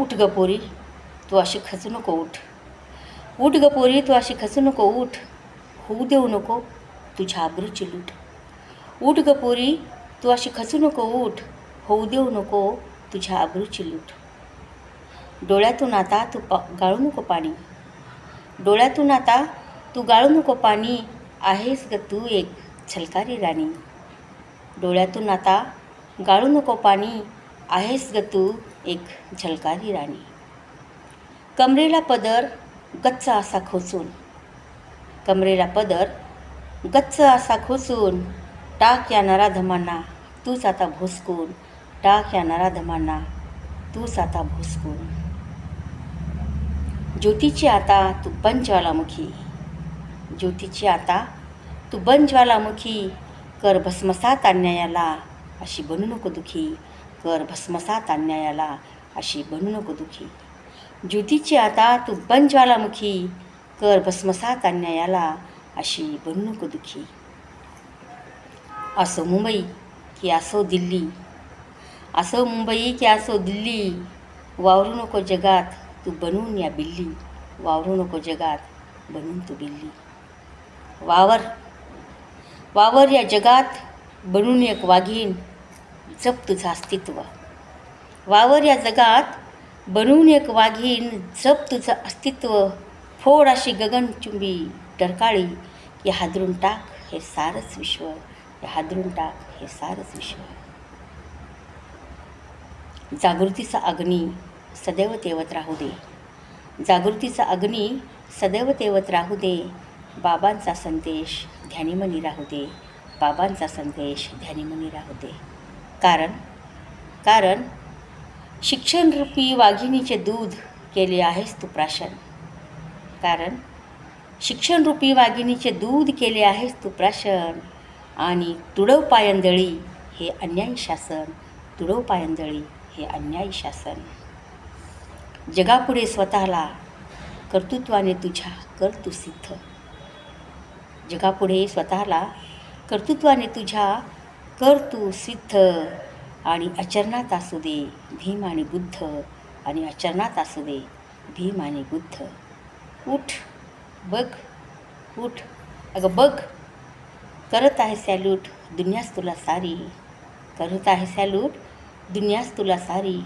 उठ ग पोरी तू अशी खचू नको उठ. उठ ग पोरी तू अशी खचू नको उठ. होऊ देऊ नको तुझ्या आबरूची लूट. उठ ग पोरी तू अशी खचू नको उठ. होऊ देऊ नको तुझ्या आबरूची लूट. डोळ्यातून आता तू प गाळू नको पाणी. डोळ्यातून आता तू गाळू नको पाणी. आहेस ग तू एक छलकारी राणी. डोळ्यातून आता गाळू नको पाणी. आहेस ग तू एक झलकारी राणी. कमरेला पदर गच्च असा खोचून. कमरेला पदर गच्च असा खोचून. टाक या नराधमांना तूच आता भोसकून. टाक या नराधमांना तूच आता भोसकून. ज्योतीची आता तू बन ज्वालामुखी ज्योतीची आता तू बन ज्वालामुखी कर भस्मसात अन्यायाला अशी बनू नको दुखी. कर भस्मसात अन्यायाला अशी बनू नको दुखी. ज्योतीची आता तू बन ज्वालामुखी कर भस्मसात अन्यायाला अशी बनू नको दुखी. असो मुंबई की असो दिल्ली असो मुंबई की असो दिल्ली वावरू नको जगात तू बनून या बिल्ली वावरू नको जगात बनून तू बिल्ली. वावर वावर या जगात बनून एक वाघीण जप तुझं अस्तित्व. वावर या जगात बनून एक वाघीण जप तुझं अस्तित्व. फोड अशी गगनचुंबी टरकाळी या हादरून टाक हे सारंच विश्व. या हादरून टाक हे सारंच विश्व. जागृतीचा अग्नी सदैव तेवत राहू दे. जागृतीचा अग्नी सदैव तेवत राहू दे. बाबांचा संदेश ध्यानीमनी राहू दे. बाबांचा संदेश ध्यानीमनी राहू दे. कारण कारण शिक्षणरूपी वाघिणीचे दूध केले आहेस तू प्राशन. कारण शिक्षणरूपी वाघिणीचे दूध केले आहेस तू प्राशन. आणि तुडव पायंदळी हे अन्यायी शासन. तुडव पायंदळी हे अन्यायी शासन. जगापुढे स्वतःला कर्तृत्वाने तुझ्या कर तू सिद्ध जगापुढे स्वतःला कर्तृत्वाने तुझ्या कर तू सिद्ध आणि अचरणात असू दे भीम आणि बुद्ध आणि अचरणात असू दे भीम आणि बुद्ध. उठ बघ उठ. अगं बघ करत आहे सॅल्यूट दुनियाच तुला सारी. करत आहे सॅल्यूट दुनियाच तुला सारी.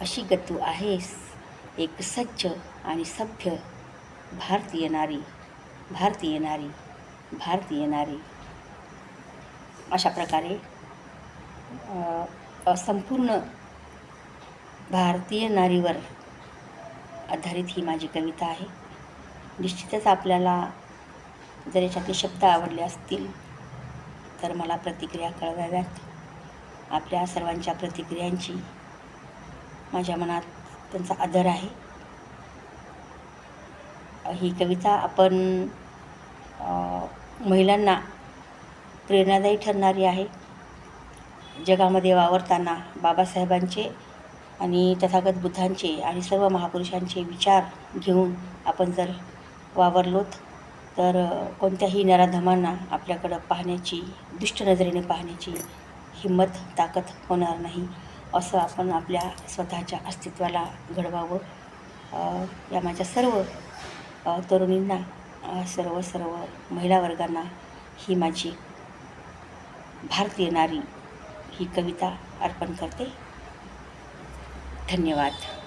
अशी गतू आहेस एक सज्ज आणि सभ्य भारतीय नारी भारतीय नारी भारतीय नारी अशा प्रकारे संपूर्ण भारतीय नारीवर आधारित ही माझी कविता आहे. निश्चितच आपल्याला जर याच्यातले शब्द आवडले असतील तर मला प्रतिक्रिया कळवाव्यात. आपल्या सर्वांच्या प्रतिक्रियांची माझ्या मनात त्यांचा आदर आहे. ही कविता आपण महिलांना प्रेरणादायी ठरणारी आहे. जगामध्ये वावरताना बाबासाहेबांचे आणि तथागत बुद्धांचे आणि सर्व महापुरुषांचे विचार घेऊन आपण जर वावरलोत तर कोणत्याही नराधमांना आपल्याकडं पाहण्याची दुष्ट नजरेने पाहण्याची हिंमत ताकद होणार नाही असं आपण आपल्या स्वतःच्या अस्तित्वाला घडवावं. या माझ्या सर्व तरुणींना सर्व सर्व महिला वर्गांना ही माझी भारतीय नारी ही कविता अर्पण करते. धन्यवाद.